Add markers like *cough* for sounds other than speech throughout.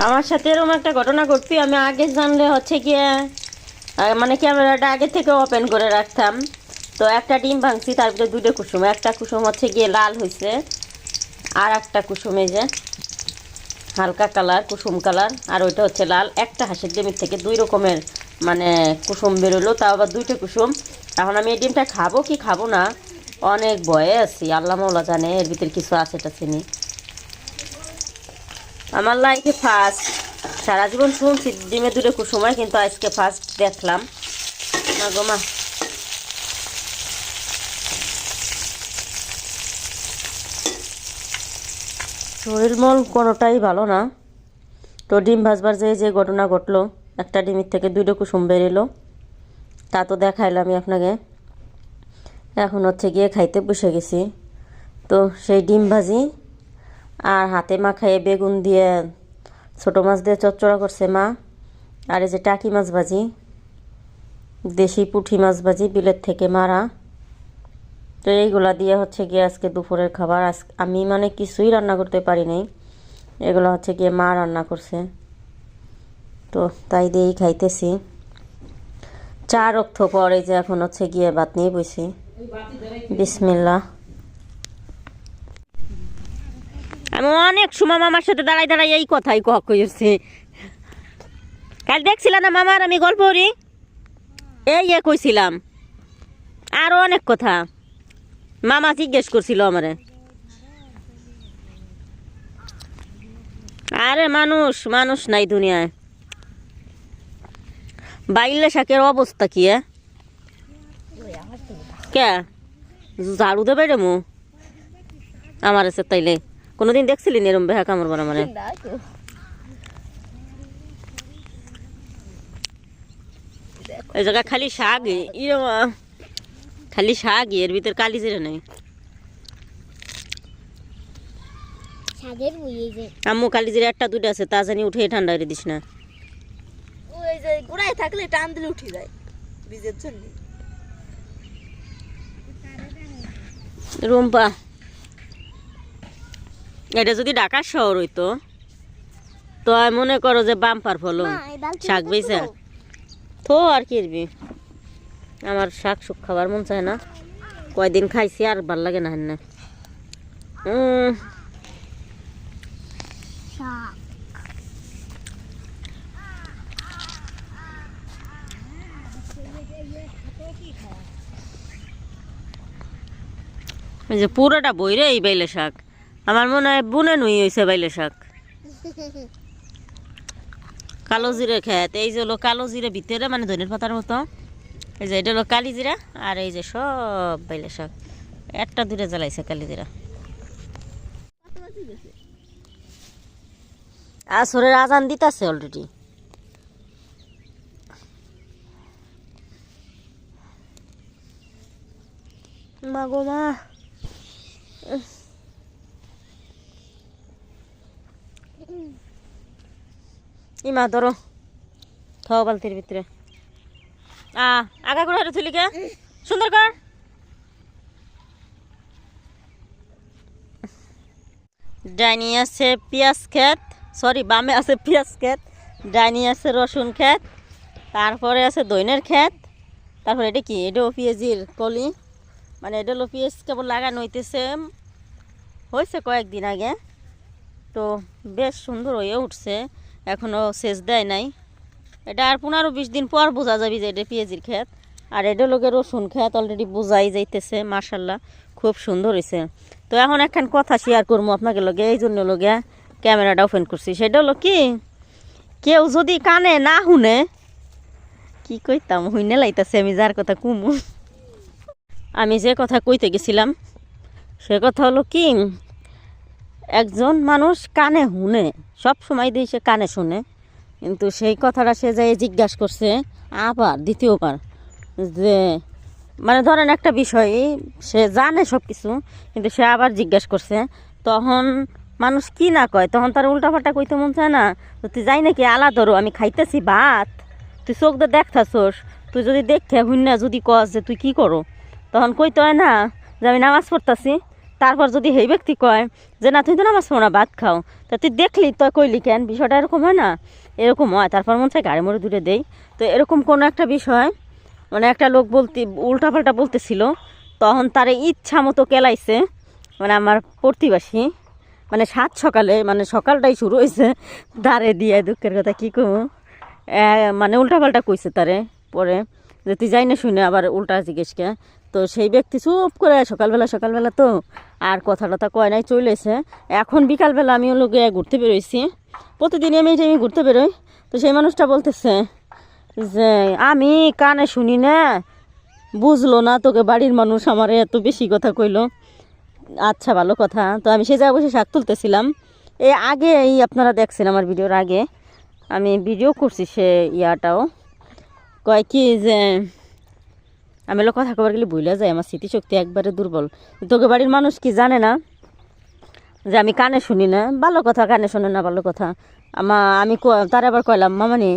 আমার সাথে এরকম একটা ঘটনা ঘটবি, আমি আগে জানলে হচ্ছে গিয়ে মানে ক্যামেরাটা আগে থেকে ওপেন করে রাখতাম। তো একটা ডিম ভাঙছি, তার ভিতরে দুটো কুসুম, একটা কুসুম হচ্ছে গিয়ে লাল হয়েছে আর একটা কুসুম যে হালকা কালার কুসুম কালার আর ওইটা হচ্ছে লাল। একটা হাঁসের ডিমের থেকে দুই রকমের মানে কুসুম বেরোলো, তাও আবার দুইটা কুসুম। এখন আমি এই ডিমটা খাব কি খাব না, অনেক ভয়ে আছি, আল্লাহ মৌলা জানে, এর ভিতরে কিছু আছে টা চিনি। আমার লাইফে ফার্স্ট সারা জীবন শুনছি ডিমে দূরে কুসুমায় কিন্তু আজকে ফার্স্ট দেখলাম। না গো মা। শরীর মন কোনোটাই ভালো না। তো ডিম ভাজবার যে যে ঘটনা ঘটলো, একটা ডিমের থেকে দুটো কুসুম বেরিলো। তা তো দেখাইলাম আমি আপনাকে। এখন হচ্ছে গিয়ে খাইতে বসে গেছি। তো সেই ডিম ভাজি আর হাতে মা খাইয়ে বেগুন দিয়ে ছোটো মাছ দিয়ে চচ্চড়া করছে মা। আর এই যে টাকি মাছ ভাজি, দেশি পুঁটি মাছ ভাজি বিলের থেকে মারা। তো এইগুলা দিয়ে হচ্ছে গিয়ে আজকে দুপুরের খাবার। আজ আমি মানে কিছুই রান্না করতে পারি নাই। এগুলো হচ্ছে গিয়ে মা রান্না করছে। তো তাই দিয়েই খাইতেছি। চা রক্ত পরে যে এখন হচ্ছে গিয়ে ভাত নিয়ে বসি। বিসমিল্লা অনেক সময় মামার সাথে দাঁড়াই দাঁড়াই এই কথাই কইছি কাল দেখছিলাম না মামার আমি গল্প করি? এই এ কইছিলাম। আরও অনেক কথা। মামা জিজ্ঞেস করছিল আমারে। আরে মানুষ মানুষ নাই দুনিয়ায়। বাইলে শাকের অবস্থা কি? কে? ঝাড়ু দেবে রে মু? আমার আছে তাইলে। কোনোদিন দেখছিলি নি এরম বেহা কামড় বানা মানে এই জায়গা খালি শাক খালি শাক এর ভিতর কালি জিরে নেই। আম্মু কালি জিরে একটা দুটো আছে তা জানি উঠে ঠান্ডা করে দিস না। গোড়ায় থাকলে টান দিলে উঠে যায় বীজের জন্য। রুম্পা এটা যদি ঢাকার শহর হইতো তো আমি মনে করো যে বাম্পার ফলন শাক বেছে তো। আর কি করবি আমার শাক সুখ খাবার মন চায় না। কয়দিন খাইছি আর ভালো লাগে না হেন। যে পুরোটা বইরে এই বাইলে শাক। আমার মনে হয় বুনে নুই হয়েছে বাইলে শাক। কালো জিরে খেত, এই যে হলো কালো জিরে ভিতরে মানে ধনের পাতার মতো। এই যে এটা হলো কালি জিরা, আর এই যে সব বাইলে শাক। একটা দূরে জ্বালাইছে কালি জিরা। আসরের আজান দিতেছে অলরেডি মা গো মা। ইমা ধরো খাও বালতির ভিতরে। আ, আগা করে হাঁটে তুলিকে সুন্দর কর। ডাইনি আছে পেঁয়াজ ক্ষেত। সরি, বামে আছে পেঁয়াজ ক্ষেত। ডাইনি আছে রসুন ক্ষেত। তারপরে আছে দইনের ক্ষেত। তারপরে এটা কি? এটাও পেঁয়াজির কলি মানে এটা হলো পেঁয়াজ কেবল লাগানো হইতেছে। হয়েছে কয়েকদিন আগে। তো বেশ সুন্দর হয়ে উঠছে। এখনও সেচ দেয় নাই। এটা আর পনেরো বিশ দিন পর বোঝা যাবে যে এটা পেঁয়াজির ক্ষেত। আর এটা লোকে রসুন ক্ষেত অলরেডি বোঝাই যাইতেছে মার্শাল্লাহ খুব সুন্দর হয়েছে তো এখন একখান কথা শেয়ার করব আপনাকে লগে, এই জন্য লগে ক্যামেরাটা ওপেন করছি। সেটা হলো কি, কেউ যদি কানে না শুনে, কি কইতাম, হুইনে লাইতাছে, আমি যার কথা কুমু। আমি যে কথা কইতে গেছিলাম, সে কথা হলো কি একজন মানুষ কানে শুনে, সব সময় দিয়ে সে কানে শুনে, কিন্তু সেই কথাটা সে যাই জিজ্ঞাসা করছে আবার, দ্বিতীয়বার, যে মানে ধরেন একটা বিষয়, সে জানে সব কিছু কিন্তু সে আবার জিজ্ঞাসা করছে, তখন মানুষ কি না কয়? তখন তার উল্টাপাল্টা কইতে মন চায় না, তো তুই যাই নাকি ধরো, আমি খাইতেছি ভাত, তুই চোখ দিয়ে দেখতাছোস, তুই যদি দেখে হুন্না যদি কস যে তুই কি করো? তখন কইতে হয় না, যে আমি নামাজ পড়তাছি। তারপর যদি সেই ব্যক্তি কয় যে, না তুই তো নামাজ পড়ো না, ভাত খাও। তা তুই দেখলি তো কইলি কেন? বিষয়টা এরকম হয় না? এরকম হয়। তারপর মনে হয় গাড়ি মোড়ে দূরে দেই। তো এরকম কোনো একটা বিষয় মানে একটা লোক বলতে, উল্টাপাল্টা বলতেছিল, তখন তারে ইচ্ছা মতো কেলাইছে। মানে আমার প্রতিবাসী মানে সাত সকালে মানে সকালটাই শুরু হয়েছে তারে দিয়ে দুঃখের কথা কী কমু? মানে উল্টাপাল্টা কইছে তারে পরে, যে, তুই যাই না শুনে আবার উল্টা জিজ্ঞেস কে। তো সেই ব্যক্তি চুপ করে সকালবেলা সকালবেলা তো। আর কথা টথা কয় নাই চলেছে এখন বিকালবেলা আমি গিয়ে ঘুরতে বেরোইছি। প্রতিদিনই আমি টাইমে ঘুরতে বেরোই। তো সেই মানুষটা বলতেছে যে, আমি কানে শুনি না। বুঝলো না তোকে বাড়ির মানুষ আমার এত বেশি কথা কইলো। আচ্ছা ভালো কথা। তো আমি সেই জায়গায় বসে শাক তুলতেছিলাম। এই আগে এই আপনারা দেখছেন আমার ভিডিওর আগে। আমি ভিডিও করছি সে ইয়াটাও। কয় কি যে আমি হলো কথা কবার গেলে ভুলে যাই, আমার স্মৃতিশক্তি একবারে দুর্বল। তোকে বাড়ির মানুষ কি জানে না? যে আমি কানে শুনি না, ভালো কথা কানে শোনে না ভালো কথা। আমা, আমি তার আবার কইলাম মামানি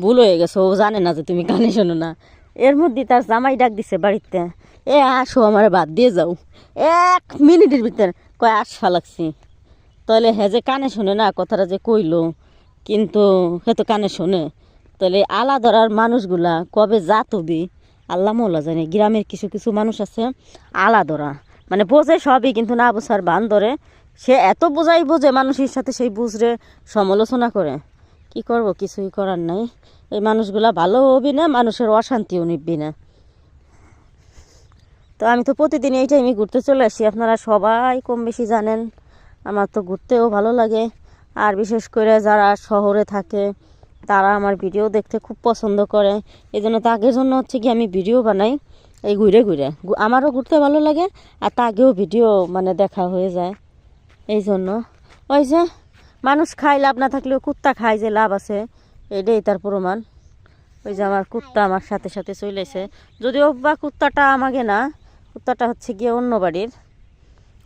ভুল হয়ে গেছে, ও জানে না যে তুমি কানে শোনো না। এর মধ্যে তার জামাই ডাক দিছে বাড়িতে, এ, আসো, আমার বাদ দিয়ে যাও। এক মিনিটের ভিতর কয় আসা লাগছি। তাহলে হ্যাঁ যে কানে শোনে না, কথাটা যে কইলো, কিন্তু হে তো কানে শোনে। তাহলে আলাদার মানুষগুলা কবে যা হবি? আল্লাহ মোল্লা জানে, গ্রামের কিছু কিছু মানুষ আছে আলাদরা। মানে বোঝে সবই, কিন্তু না বোঝার বান ধরে। সে এত বোঝাই বোঝে মানুষের সাথে, সেই বুঝরে সমালোচনা করে। কি করব, কিছুই করার নাই। এই মানুষগুলা ভালো হবি না, মানুষের অশান্তিও নিবি না। তো আমি তো প্রতিদিন এই টাইমে ঘুরতে চলে আসি। আপনারা সবাই কম বেশি জানেন। আমার তো ঘুরতেও ভালো লাগে। আর বিশেষ করে যারা শহরে থাকে তারা আমার ভিডিও দেখতে খুব পছন্দ করে। এই জন্য তাদের জন্য হচ্ছে কি আমি ভিডিও বানাই, এই ঘুরে ঘুরে। আমারও ঘুরতে ভালো লাগে, আর তাকেও ভিডিও মানে দেখা হয়ে যায়। এই জন্য। ওই যে, মানুষ খায়, লাভ না থাকলেও কুত্তা খায় যে লাভ আছে, এটাই তার প্রমাণ। ওই যে আমার কুত্তা আমার সাথে সাথে চলেছে যদিও বা কুত্তাটা আমাকে না, কুত্তাটা হচ্ছে গিয়ে অন্য বাড়ির।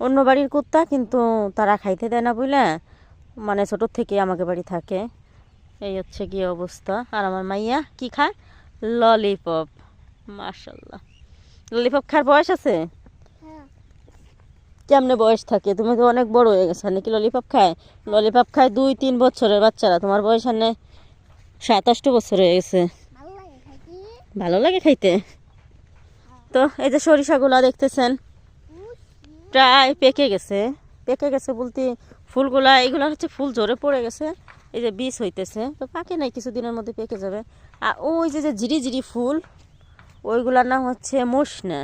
অন্য বাড়ির কুত্তা, কিন্তু তারা খাইতে দেয় না বুঝলে মানে ছোটোর থেকে আমাকে বাড়ি থাকে। এই হচ্ছে গিয়ে অবস্থা। আর আমার মাইয়া কি খায়? ললিপপ। মাশাল্লাহ ললিপপ খাওয়ার বয়স আছে? কেমনে বয়স থাকে? তুমি তো অনেক বড় হয়ে গেছো। নাকি ললিপপ খায়? ললিপপ খায় দুই তিন বছরের বাচ্চারা। তোমার বয়স আনে সাতাশটো বছর হয়ে গেছে। ভালো লাগে খাইতে? খাইতে তো এই যে সরিষাগুলা দেখতেছেন প্রায় পেকে গেছে। পেকে গেছে বলতে ফুলগুলা এগুলা হচ্ছে ফুল ঝরে পড়ে গেছে। এই যে বীজ হইতেছে, তো পাকে নাই, কিছুদিনের মধ্যে পেকে যাবে। আর ওই যে যে জিরি জিরি ফুল, ওইগুলার নাম হচ্ছে মসনা।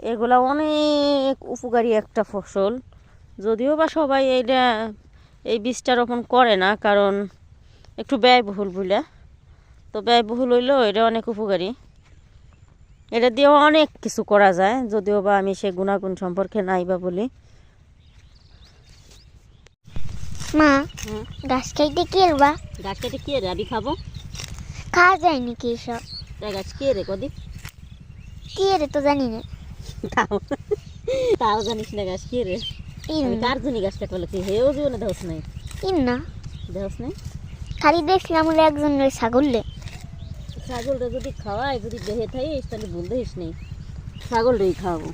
এগুলা অনেক উপকারী একটা ফসল। যদিও বা সবাই এইটা, এই বীজটা রোপণ করে না, কারণ একটু ব্যয়বহুল বুঝলা তো ব্যয়বহুল হইলেও এটা অনেক উপকারী। এটা দিয়েও অনেক কিছু করা যায়, যদিও বা আমি সে গুণাগুণ সম্পর্কে নাই বা বলি। মা হুম। গাছ খাইতে কি এলবা গাছ কেটে কে রে আমি খাব? খাওয়া যায় নাকি এসব? গাছ কে রে কদি কি রে তো জানি না। তাও তাও জানিস না গাছ কে রে। কার জন্য গাছ কাটবো লাগছি হেও জীবনে দেহস নাই। ইন না। দেহস নাই? খালি দেখছিলাম বলে একজন ছাগললে ছাগলটা যদি খাওয়াই যদি দেহে থাকিস তাহলে ভুল দেখিস নেই। ছাগলটাই খাওয়াবো।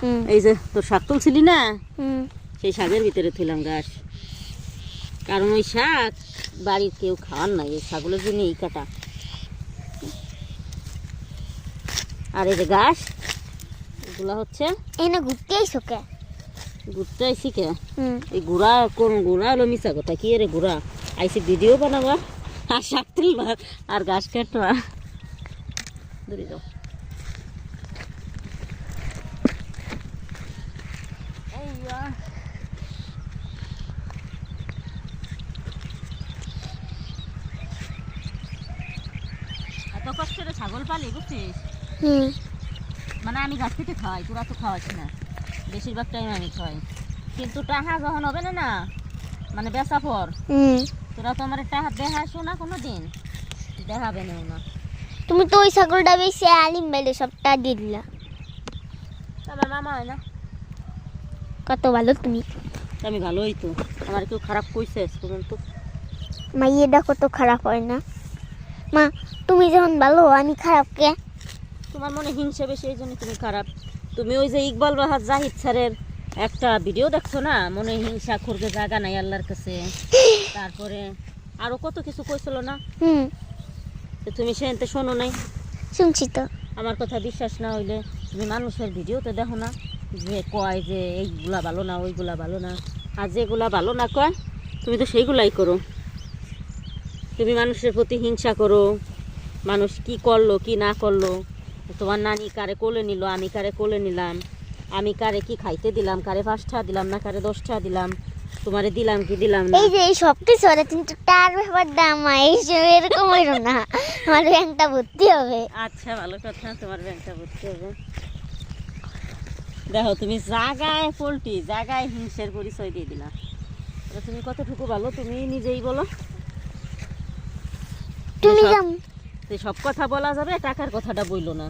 হুম। এই যে তোর শাক তুলছিলি না? হুম। সেই শাকের ভিতরে থইলাম গাছ। কারণ ওই শাক বাড়ির কেউ খাওয়ার নাই এই ছাগলের জন্য এই কাটা। আর এই যে গাছ এগুলা হচ্ছে এনে ঘুরতে আইসো কে? ঘুরতে আইসি কে? হুম। এই ঘোড়া কোন ঘোড়া হলো মিশা কথা কি রে ঘোড়া আইসি ভিডিও বানাবা আর শাক তুলবা আর গাছ কাটবা। দূরে যাও এইয়া। এত কষ্ট করে ছাগল পালি বুঝছিস? মানে আমি গাছ কেটে খাওয়াই তোরা তো খাওয়াস না। বেশিরভাগ টাইম আমি খাওয়াই। কিন্তু টাহা যখন হবে না না মানে বেচা পর হুম। তোরা তো আমার টাহা দেখাসো না কোনো দিন দেখাবে না না। তুমি তো ওই ছাগলটা বেশি আলিম বেলে সবটা দিয়ে দিলা আমার মামা হয় না। কত ভালো তুমি। আমি ভালোই তো। আমার কেউ খারাপ কইছে পর্যন্ত মাইয়েটা কত খারাপ হয় না। মা তুমি যেমন ভালো আমি খারাপ কে? তোমার মনে হিংসা বেশি এই জন্য তুমি খারাপ। তুমি ওই যে ইকবাল বাহার জাহিদ স্যারের একটা ভিডিও দেখছ না? মনে হিংসা করবে জায়গা নাই আল্লাহর কাছে। *laughs* তারপরে আরও কত কিছু কইছিল না? হুম। তো তুমি সেনতে শোনো নাই। শুনছি তো। আমার কথা বিশ্বাস না হইলে তুমি মানুষের ভিডিও তো দেখো না যে কয় যে এইগুলা ভালো না ওইগুলা ভালো না। আর যেগুলা ভালো না কয় তুমি তো সেইগুলাই করো। তুমি মানুষের প্রতি হিংসা করো। মানুষ কি করল কি না করল? তোমার নানি কারে কোলে নিল আমি কারে কোলে নিলাম? আমি কারে কি খাইতে দিলাম কারে পাঁচটা দিলাম না কারে দশটা দিলাম? তোমারে দিলাম কি দিলাম না? এই যে এই সব কিছু ওরা কিন্তু ব্যাপারটা আমার এইসব এরকম হইল না। আমার ব্যাংকটা ভর্তি হবে। আচ্ছা ভালো কথা তোমার ব্যাংকটা ভর্তি হবে। দেখো তুমি জায়গায় পোল্ট্রি জায়গায় হিংসের পরিচয় দিয়ে দিলাম এবার তুমি কতটুকু ভালো তুমি নিজেই বলো। তুমি সব- তো সব কথা বলা যাবে টাকার কথাটা বইলো না।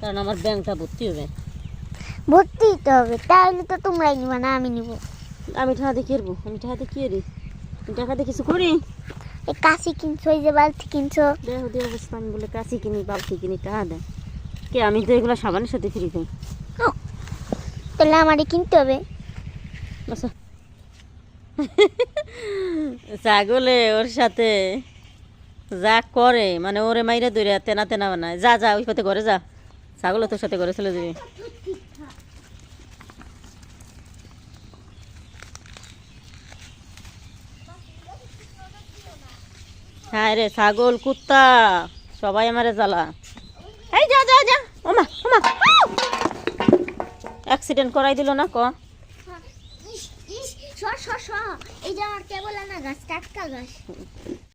কারণ আমার ব্যাংকটা ভর্তি হবে। ভর্তি দিতে হবে তাহলে তো তোমরাই নিবা না আমি নিব। আমি টাকা দিয়ে কিনবো আমি টাকা দিয়ে কি রে আমি টাকা দিয়ে কিছু করি? এই কাশি কিনছো এই যে বালতি কিনছো। দেহ দিয়ে অবস্থা আমি বলে কাশি কিনি বালতি কিনি টাকা দেয় কে আমি তো এগুলো সাবানের সাথে ফ্রি দিই তাহলে আমারে কিনতে হবে। আচ্ছা। *laughs* ছাগলে ওর সাথে। যা করে মানে ওরে মাইরে দৌড়ে তেনা তেনা বানায়। যা যা, ওই পথে ঘরে যা। ছাগল তোর সাথে ঘরে চলে যাবে। হ্যাঁ রে, ছাগল, কুত্তা, সবাই আমারে জ্বালা। এই যা যা যা, ওমা ওমা। অ্যাক্সিডেন্ট করাই দিল না, ক? এই যে আমার কেবল আনা গাছ, টাটকা গাছ।